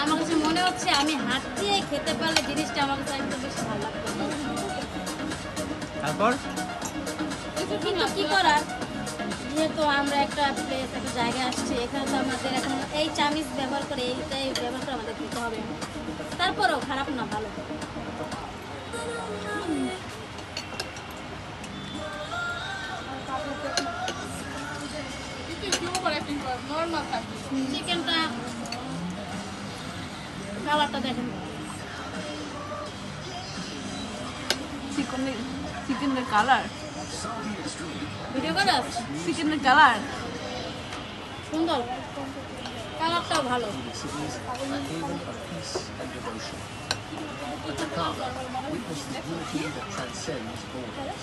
আমার কাছে মনে হচ্ছে আমি হাত দিয়ে খেতে পারলে জিনিসটা আমার কাছে একটু বেশি ভালো লাগতো তারপর? কিন্তু কি করার? যেহেতু আমরা একটা প্লেস একটা জায়গায় আসছি এখানে তো আমাদের চামিচ ব্যবহার করে এইটাই ব্যবহার করে আমাদের দিতে হবে। তারপরেও খারাপ না ভালো। চিকেনটা কালারটা দেখেন। চিকেনের চিকেনের কালার ভিডিও করে চিকেনের কালার সুন্দর। কালারটাও ভালো At the Kaaba, witness the unity that transcends borders.